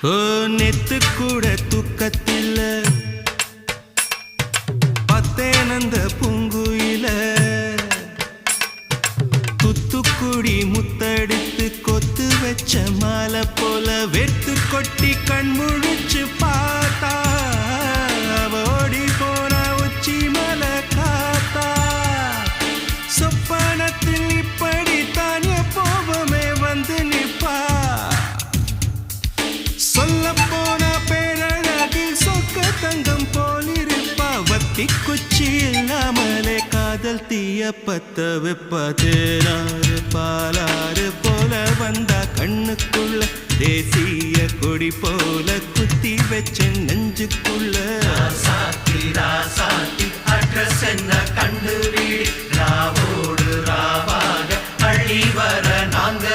நெத்து கூட தூக்கத்தில் பத்தேனந்த பூங்குயில. துத்துக்குடி முத்தடித்து கொத்து வச்ச மாலை போல வெத்து கொட்டி கண் முழிச்சு போலிருப்பா வத்தி இல்லாமலே காதல் தீய பத்த வெப்ப தேனாறு பாலாறு போல வந்தா கண்ணுக்குள்ள தேசிய கொடி போல குத்தி வச்ச நெஞ்சுக்குள்ள. சாத்தி ராசாத்தி அட்ரஸ் என்ன கண்டுபிடி ராவோடு ராவாக அள்ளி வர நாங்க